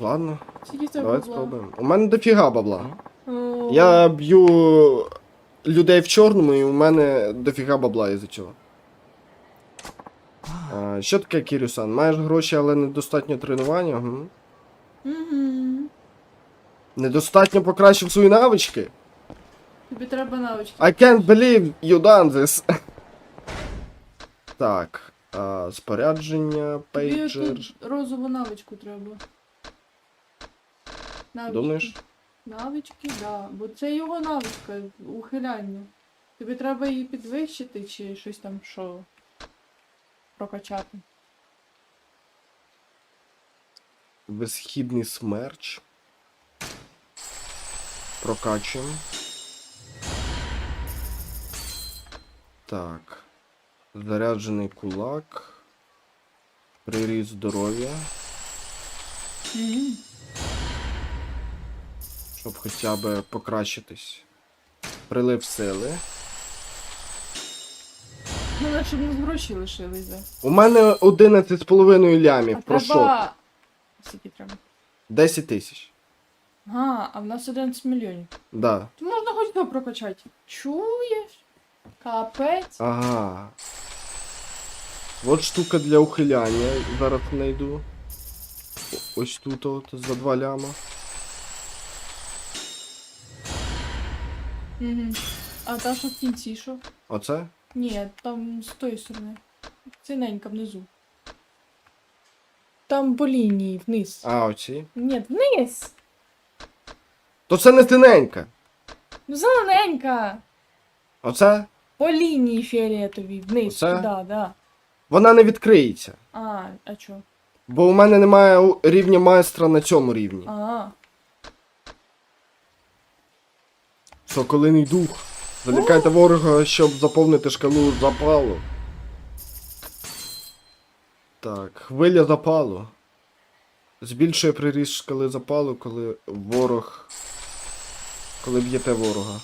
Ладно, Скільки в тебе давай бабла? спробуємо. У мене дофіга бабла. О, Я б'ю людей в чорному, і у мене дофіга бабла із-за цього. А, що таке Кірюсан? Маєш гроші, але недостатньо тренування? Угу. Мгм. Недостатньо покращив свої навички? Тобі треба навички. I can't believe you done this. так. А, спорядження, Тобі пейджер. тут розову навичку треба. Навички. Думаєш? Навички, да. Бо це його навичка, ухиляння. Тобі треба її підвищити чи щось там що прокачати. Безхідний смерч. Прокачуємо. Так. Заряджений кулак. Приріст здоров'я. Мгм. Щоб хоча б покращитись. Прилив сили. Ну, щоб не гроші лишились, да. У мене 11,5 лямів. А Про що? треба... Скільки треба? 10 тисяч. Ага, а в нас 11 мільйонів. Да. То можна хоч то прокачати. Чуєш? Капець. Ага. От штука для ухиляння. Зараз знайду. Ось тут от за 2 ляма. Угу. А та що в кінці що? Оце? Ні, там з тої сторони. Ціненька внизу. Там по лінії вниз. А, оці. Ні, вниз! То це не тиненька. Ну зелененька! Оце? По лінії фіолетовій, вниз. Оце? Да, да. Вона не відкриється. А, а чо? Бо у мене немає рівня майстра на цьому рівні. А, Соколиний дух. Залякайте ворога, щоб заповнити шкалу запалу. Так, хвиля запалу. Збільшує приріст шкали запалу, коли ворог. Коли б'єте ворога.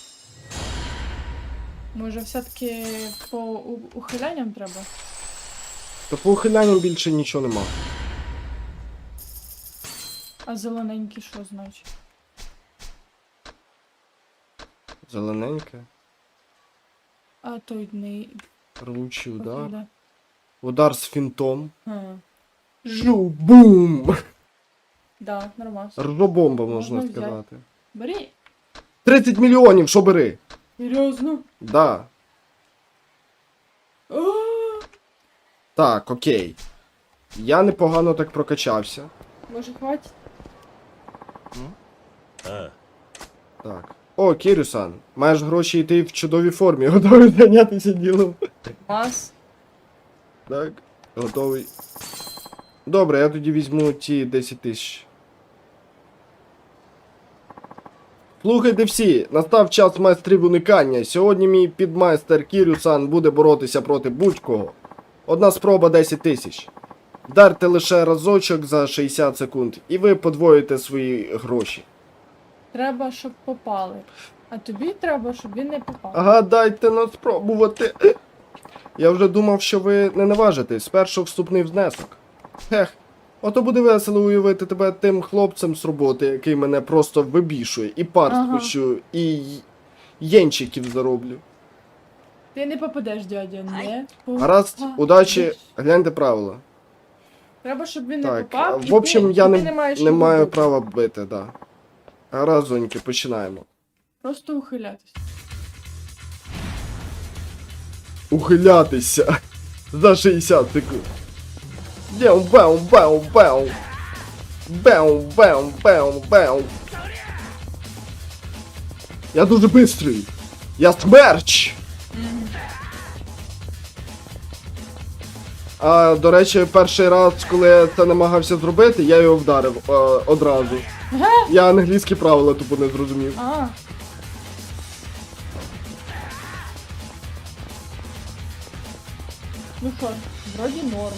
може все-таки по у- ухилянням треба? То по ухилянням більше нічого нема. А зелененький що значить? Зелененьке. А той не. Рвучий удар. Да. Удар з фінтом. А, Жу бум! да, нормально. Ржобомба, можна Можна сказати. Бери. 30 мільйонів, що бери? Серйозно? Да. Так, окей. Я непогано так прокачався. Може хватить? Так. О, Кірюсан, маєш гроші і ти в чудовій формі. Готовий зайнятися ділом. Мас. Так, готовий. Добре, я тоді візьму ті 10 тисяч. Слухайте всі, настав час майстрів уникання. Сьогодні мій підмайстер Кірюсан буде боротися проти будь-кого. Одна спроба 10 тисяч. Вдарте лише разочок за 60 секунд, і ви подвоїте свої гроші. Треба, щоб попали. А тобі треба, щоб він не попав. Ага, дайте нам спробувати. Я вже думав, що ви не наважитесь. Спершу вступний внесок. Ех, ото буде весело уявити тебе тим хлопцем з роботи, який мене просто вибішує, і парт Ага. пущу, і єнчиків зароблю. Ти не попадеш, дядя, не Гаразд, попадеш. удачі, гляньте правила. Треба, щоб він не Так, попав. і в общем, ти, я ти не, не, маєш не його маю бити. права бити, да. Гаразд, зоньки, починаємо. Просто ухилятись. Ухилятися за 60 секунд. Бяу, бяу, бяу, бяу. Бяу, бяу, бяу, бяу. Я дуже бистрий. Я смерч. А, до речі, перший раз, коли я це намагався зробити, я його вдарив е, одразу. Я англійські правила тупо не зрозумів. А. Ну що, вроді норм.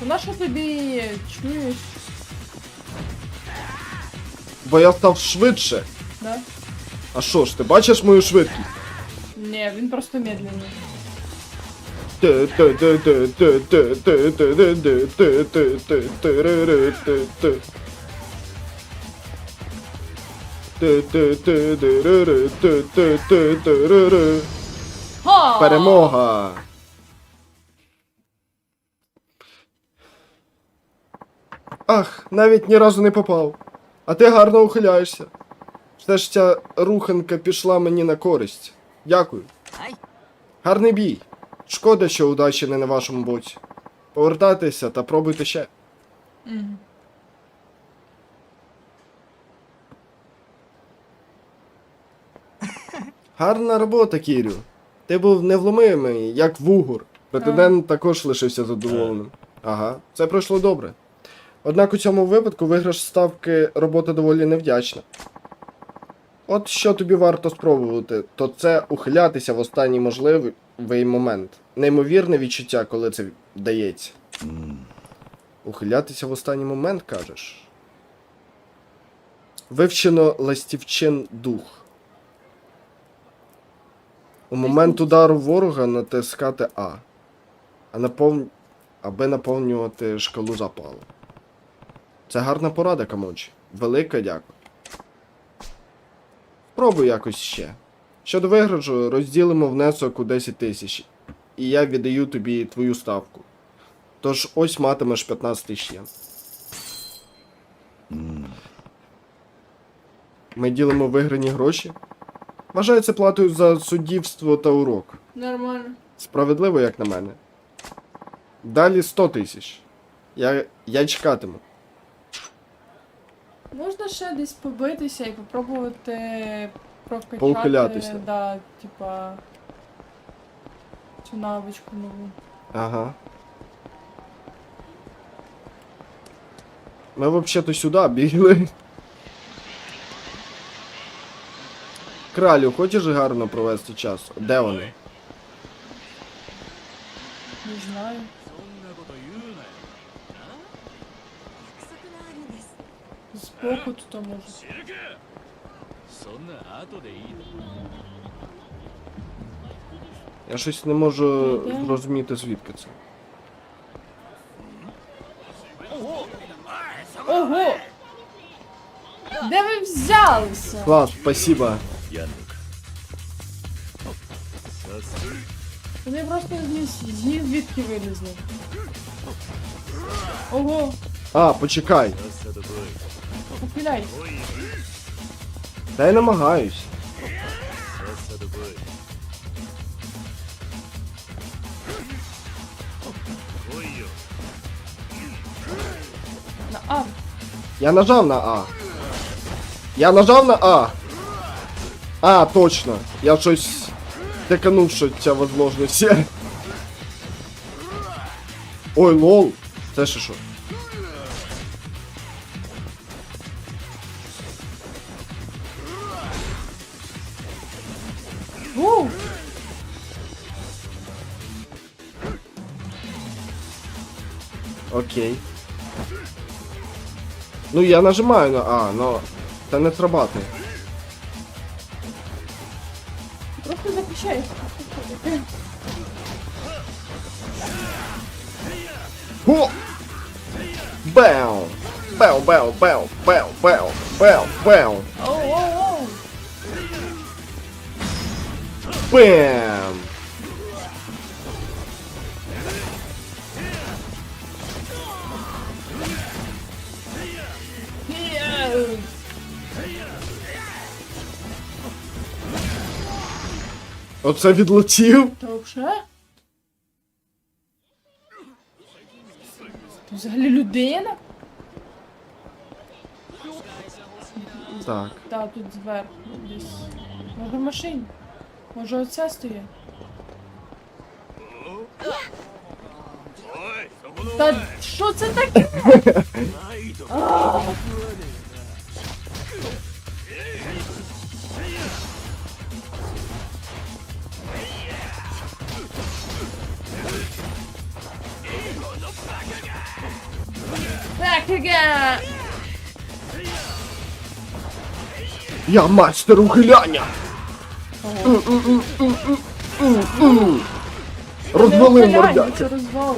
То на що тобі чуєш? Бо я став швидше. Да? А що ж, ти бачиш мою швидкість? Ні, він просто медленний. Перемога! Ах, навіть ні разу не попав. А ти гарно ухиляєшся. Все ж ця руханка пішла мені на користь. Дякую. Гарний бій. Шкода, що удачі не на вашому боці. Повертайтеся та пробуйте ще. Мгм. Гарна робота, Кірю. Ти був невломимий, як вугур. Претендент також лишився задоволеним. Ага, це пройшло добре. Однак у цьому випадку виграш ставки робота доволі невдячна. От що тобі варто спробувати, то це ухилятися в останній можливий момент. Неймовірне відчуття, коли це вдається. Ухилятися в останній момент, кажеш. Вивчено ластівчин дух. У момент удару ворога натискати А. А напов... аби наповнювати шкалу запалу. Це гарна порада, Камончі. Велике дякую. Спробуй якось ще. Щодо виграшу, розділимо внесок у 10 тисяч. І я віддаю тобі твою ставку. Тож ось матимеш 15 тисяч єн. Ми ділимо виграні гроші. Вважаю це платою за суддівство та урок. Нормально. Справедливо, як на мене. Далі 100 тисяч. Я, я чекатиму. Можна ще десь побитися і попробувати прокачати. Да, типа. Цю навичку нову. Ага. Ми взагалі-то сюди бігли. Кралю, хочеш гарно провести час? Де вони? Не знаю. Сколько тут там? Я щось не можу ну, зрозуміти звідки це. Ого! Де ви взялися? Клас, спасибо. Вони просто звідки вилізли. Ого! А, почекай. Ухиляйся. Та я намагаюсь. На А. Я нажал на А. Я нажал на А. А, точно. Я щось что що ця возможність. Ой, лол. Це что? Окей. Ну я нажимаю на А, но це не срабатує. Просто захищай. О! Бау, бау, бау, бау, бау, бау, бау. Оу, Оце відлетів. Та вже? Ти взагалі людина? Так. Та тут зверху десь. Може в машині? Може оце стоїть? Та що це таке? А. Back again! Я мастер ухиляння. Розвали розвал.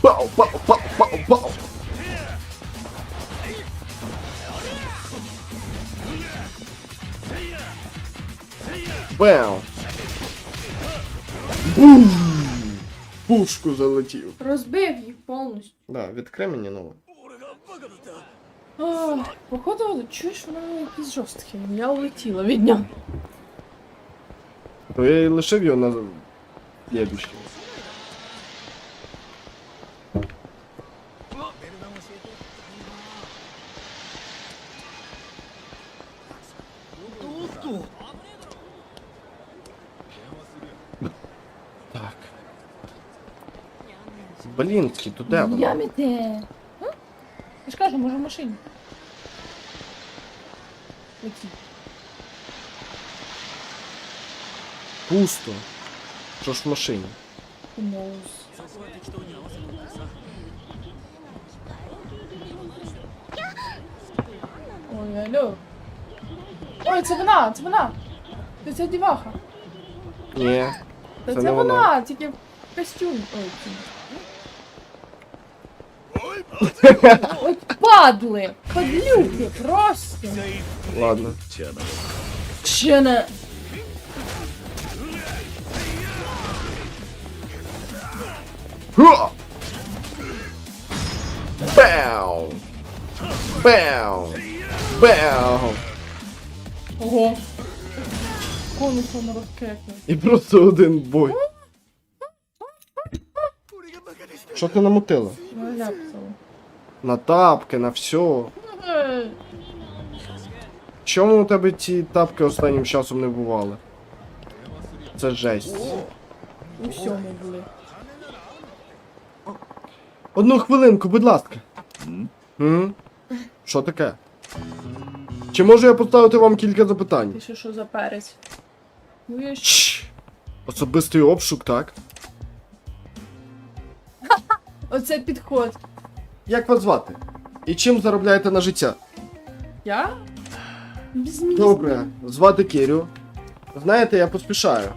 Пау, пау, пау, пау, пау. Бау. Бум. Пушку залетів. Розбив їх повністю. Да, відкрий мені нову. Ах, Походу, чуєш, вона якийсь жорсткий. Я улетіла від нього. То я і лишив його на єбіщі. Так. Блінський, то де вона? Яміте. Я ж кажу, може в машині. Які? Пусто. Що ж в машині? Who knows? Ой, алло. Ой, це вона, це вона. Це ця діваха. Ні. Та Це це, не вона, тільки в костюм. Ой. Ой, падли! Подлюки просто! Ладно. Ще не... Бау! Бау! Бау! Ого! Конусом розкекне. І просто один бой. Що ти намутила? Наляпсала. На тапки, на все. Чому у тебе ці тапки останнім часом не бували? Це жесть. У всьому були. Одну хвилинку, будь ласка. М? Що таке? Чи можу я поставити вам кілька запитань? Ти ще що за перець? Ну я ж... Чш. Особистий обшук, так? Оце підход. Як вас звати? І чим заробляєте на життя? Я? Без мені. Добре, звати Кірю. Знаєте, я поспішаю.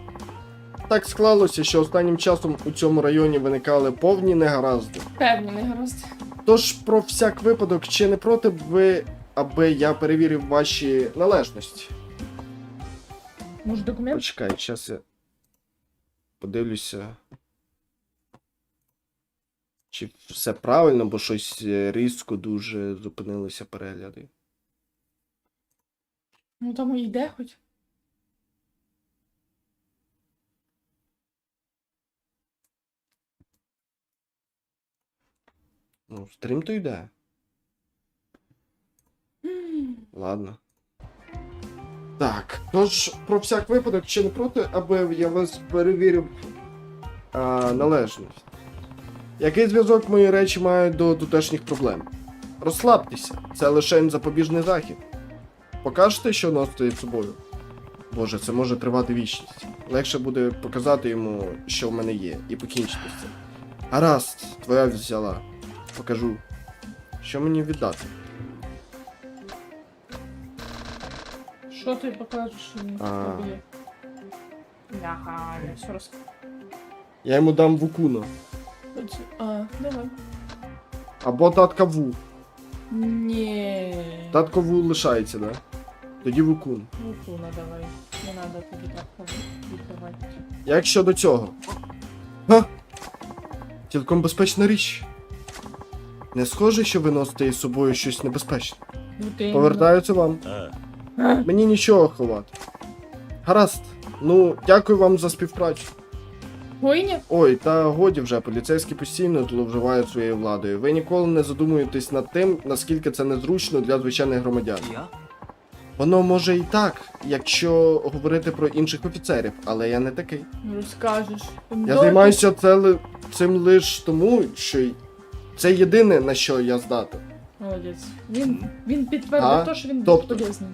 Так склалося, що останнім часом у цьому районі виникали повні негаразди. Певні, не гаразд. Тож, про всяк випадок, чи не проти б ви, аби я перевірив ваші належності? Може документ? Почекай, зараз я подивлюся. Чи все правильно, бо щось е, різко дуже зупинилися перегляди. Ну там і йде хоч. Ну, стрім то йде. Ладно. Так, тож про всяк випадок, чи не проти, аби я вас перевірив а, належність. Який зв'язок мої речі мають до тутешніх проблем? Розслабтеся, це лише запобіжний захід. Покажете, що носите з собою? Боже, це може тривати вічність. Легше буде показати йому, що в мене є, і покінчити з цим. Гаразд, твоя взяла. Покажу. Що мені віддати? Що ти покажеш, що він в А. тебе є? Я все роз... Я йому дам вукуна. Оце- А, давай. Або татка Ву. Ні. Татко Ву лишається, да? Тоді вукун. Туна давай. Не надо тобі так віддавати. Як щодо цього? Га? Цілком безпечна річ. Не схоже, що ви носите із собою щось небезпечне. Ну, ти Повертаюся вам. あ Мені нічого ховати. Гаразд. Ну, дякую вам за співпрацю. Гойня? Ой, та годі вже, поліцейські постійно зловживають своєю владою. Ви ніколи не задумуєтесь над тим, наскільки це незручно для звичайних громадян. Воно може і так, якщо говорити про інших офіцерів, але я не такий. Ну, Розкажеш. Я займаюся це ли- цим лише тому, що й- це єдине, на що я здатен. Молодець. Він, він підтвердив А? те, що він Тобто? безполезний.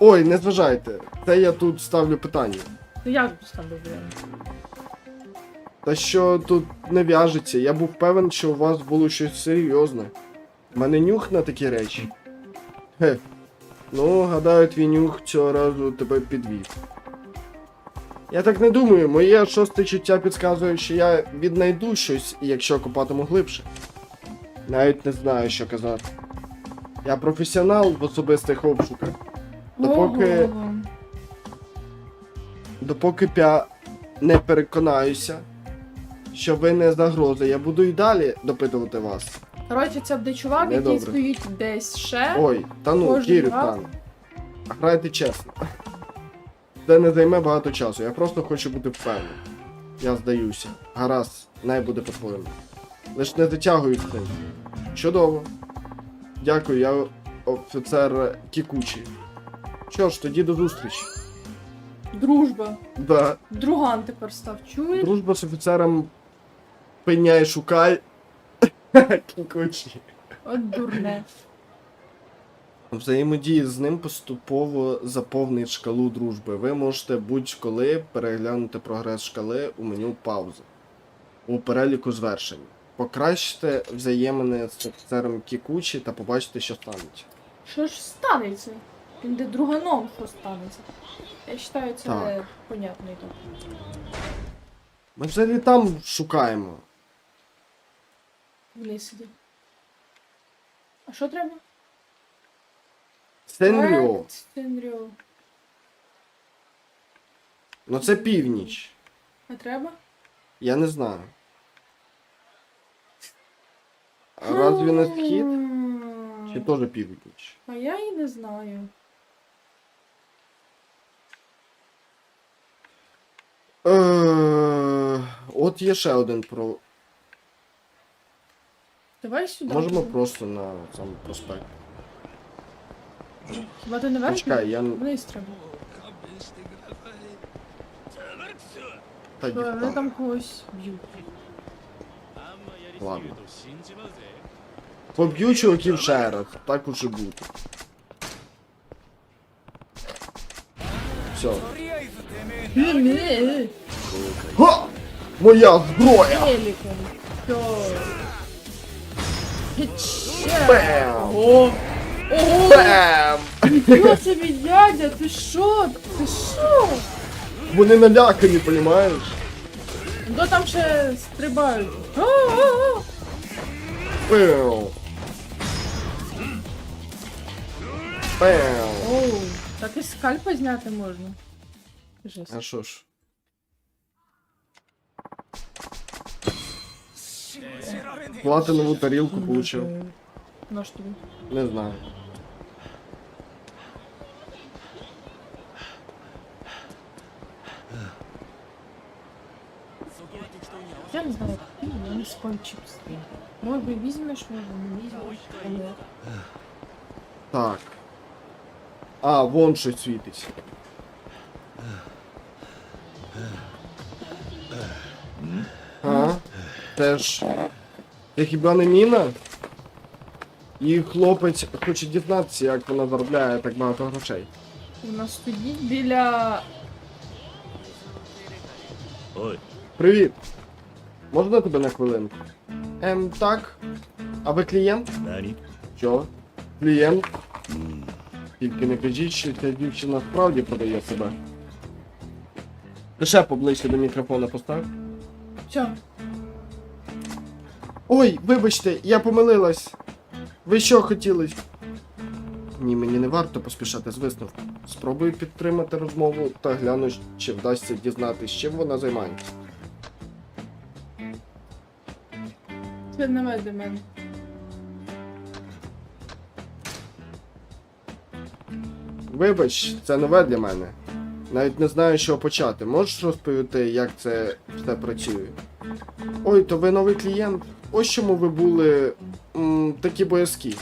Ой, не зважайте, це я тут ставлю питання. Ти як там вибираєш? Та що тут не в'яжеться, я був певен, що у вас було щось серйозне. У мене нюх на такі речі. Хе. Ну, гадаю, твій нюх цього разу тебе підвів. Я так не думаю, моє шосте чуття підказує, що я віднайду щось, якщо копатиму глибше. Навіть не знаю, що казати. Я професіонал в особистих обшуках. Допоки- Ого. Допоки я не переконаюся, що ви не загроза, я буду і далі допитувати вас. Коротше, це буде чувак, який Недобре. стоїть десь ще. Ой, та ну, Кожен Кірю, раз? там. Грайте чесно. Це не займе багато часу, я просто хочу бути впевнений. Я здаюся. Гаразд, най буде по-твоєму. Лиш не затягуй з цим. Чудово. Дякую, я офіцер Кікучі. Що ж, тоді до зустрічі. Дружба. Да. Друган тепер став. Чуєш? Дружба з офіцером пеняй шукай. Кікучі. От дурне. Взаємодії з ним поступово заповнить шкалу дружби. Ви можете будь-коли переглянути прогрес шкали у меню паузи у переліку звершень. Покращте взаємини з офіцером Кікучі та побачите, що станеться. Що ж станеться? Він де друганом що станеться. Я вважаю, це Так. понятно і так. Ми взагалі там шукаємо. Вниз іди. А що треба? Сенріо. Сенріо. Ну це північ. А треба? Я не знаю. А разві не схід? Чи теж північ? А я і не знаю. Е, От є ще один про. Давай сюда. Можемо просто на сам проспект. Хіба ти не верхній? Почекай, я... Вниз треба. Та Що, Вони там. когось б'ють. Ладно. Поб'ю чуваків ще. Так уже бути. Все. Хо! Моя зброя! Великом. Все. Бем! Ого. Ого. Бем! Що собі, дядя? Ти що? Ти що? Вони налякані, понімаєш? Хто там ще стрибають? А-а-а. Бем! Бем! Оу, так і скальпа зняти можна. Жесть. А що ж? Платинову тарілку получив. Ну що тобі? Не знаю. Я не знаю, я не спам чипс. Може візьмеш, може не візьмеш. але- Так. А, вон щось світить. А? теж. Я хіба не міна? І хлопець хоче дізнатися, як вона заробляє так багато грошей. Вона стоїть біля. Ой. Привіт! Можна тебе на хвилинку? Ем, так. А ви клієнт? Нані. Що? Клієнт? Тільки не кажіть, що ця дівчина справді продає себе. Лише поближче до мікрофона постав. Все. Ой, вибачте, я помилилась. Ви що хотіли? Ні, мені не варто поспішати з висновком. Спробую підтримати розмову та гляну, чи вдасться дізнатися, чим вона займається. Це не веде мене. Вибач, це нове для мене. Навіть не знаю, що почати. Можеш розповісти, як це все працює? Ой, то ви новий клієнт. Ось чому ви були м, такі боязкі.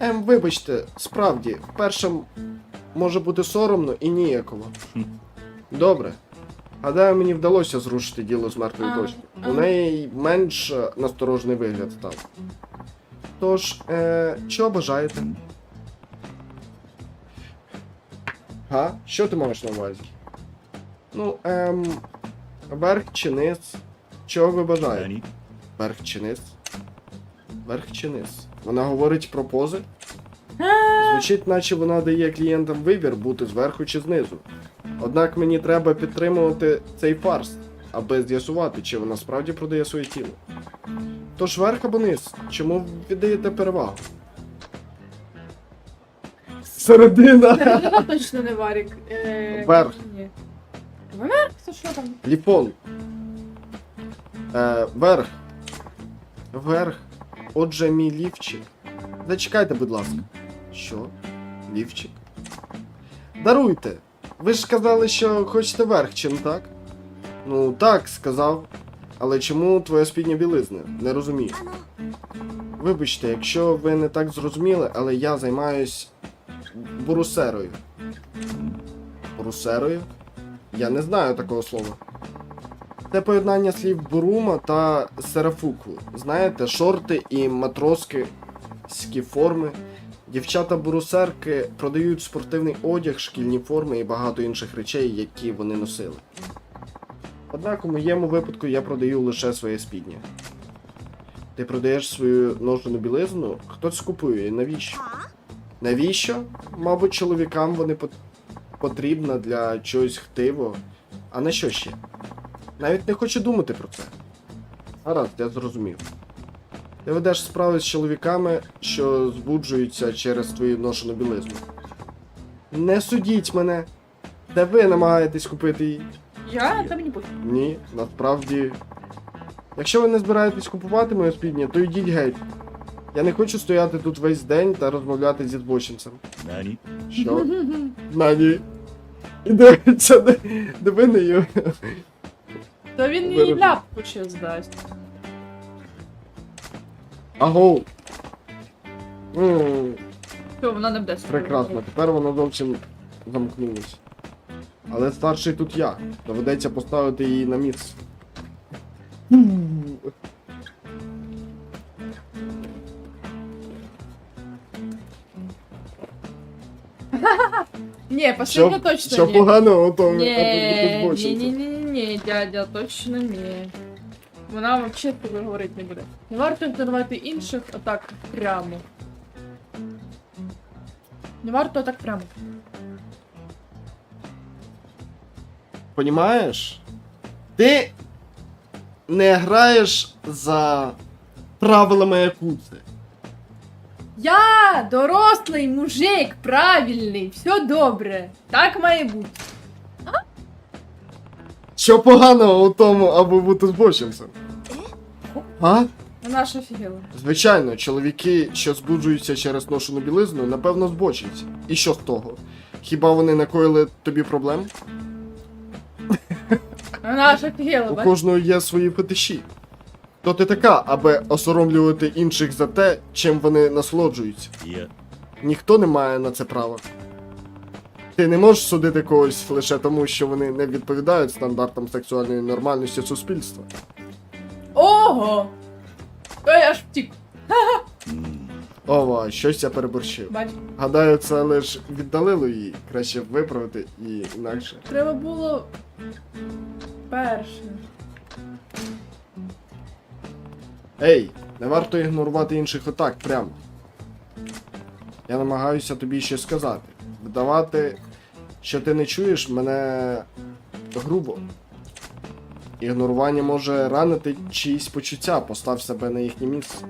Ем, вибачте, справді, першим може бути соромно і ніяково. Добре. Гадаю, мені вдалося зрушити діло з мертвої А, дочки. У неї менш е, насторожний вигляд став. Тож, е, чого бажаєте? Га? Що ти маєш на увазі? Ну, ем. Верх чи низ? Чого ви бажаєте? 何 Верх чи низ? Верх чи низ? Вона говорить про пози? Звучить, наче вона дає клієнтам вибір бути зверху чи знизу. Однак мені треба підтримувати цей фарс, аби з'ясувати, чи вона справді продає своє тіло. Тож верх або низ, чому віддаєте перевагу? Середина! Середина точно не варік. Е, Верх. Ні. Верх? Це що там? Ліпон. Е, верх. Верх. Отже, мій лівчик. Зачекайте, будь ласка. Що? Лівчик? Даруйте. Ви ж сказали, що хочете верх, чим так? Ну, так, сказав. Але чому твоя спідня білизна? Не розумію. Вибачте, якщо ви не так зрозуміли, але я займаюсь бурусерою. Бурусерою? Я не знаю такого слова. Це поєднання слів бурума та серафуку. Знаєте, шорти і матроски форми. Дівчата бурусерки продають спортивний одяг, шкільні форми і багато інших речей, які вони носили. Однак у моєму випадку я продаю лише своє спідня. Ти продаєш свою ножену білизну? Хто це купує і навіщо? Навіщо? Мабуть, чоловікам вони пот- потрібна для чогось хтивого. А на що ще? Навіть не хочу думати про це. Гаразд, я зрозумів. Ти ведеш справи з чоловіками, що збуджуються через твою ношену білизну. Не судіть мене! Де ви намагаєтесь купити її? Я там не буду. Ні, насправді. Якщо ви не збираєтесь купувати моє спідня, то йдіть геть. Я не хочу стояти тут весь день та розмовляти зі збочинцем. 何 Що? Нані. І дивиться, де, де То він їй Вироби. ляпку ще здасть. Агоу. М, Що, вона не буде Прекрасно, тепер воно зовсім замкнулось. Але старший тут я. Доведеться поставити її на місце. Ні, последня Що, точно що ні. поганого у тому, Ні, ні, ні, ні, ні, дядя, точно ні. Вона взагалі з тобою говорити не буде. Не варто ігнорувати інших отак прямо. Не варто так прямо. Понімаєш? Ти не граєш за правилами якуци. Я дорослий мужик, правильний, все добре. Так має бути. Що поганого у тому, аби бути збочинцем? А? Вона ж офігела. Звичайно, чоловіки, що збуджуються через ношену білизну, напевно, збочинці. І що з того? Хіба вони накоїли тобі проблем? Вона ж офігела, У бач? кожного є свої фетиші. Хто ти така, аби осоромлювати інших за те, чим вони насолоджуються? いや Ніхто не має на це права. Ти не можеш судити когось лише тому, що вони не відповідають стандартам сексуальної нормальності суспільства. Ого! То я аж втік, Ова, щось я переборщив. бач. Гадаю, це лише віддалило її. Краще виправити і інакше. Треба було перше. Ей, не варто ігнорувати інших отак прямо. Я намагаюся тобі щось сказати. Вдавати, що ти не чуєш мене грубо. Ігнорування може ранити чиїсь почуття, постав себе на їхнє місце.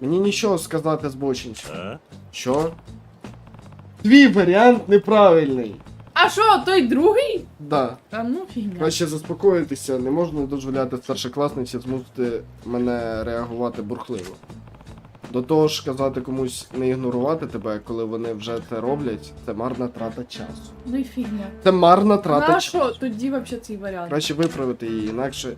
Мені нічого сказати збочинцю. あ Що? Твій варіант неправильний. А що, той другий? Да. Та ну фігня. Краще заспокоїтися, не можна дозволяти старшокласниці змусити мене реагувати бурхливо. До того ж, казати комусь не ігнорувати тебе, коли вони вже це роблять, це марна трата часу. Ну і фігня. Це марна трата часу. що, тоді взагалі цей варіант? Краще виправити її, інакше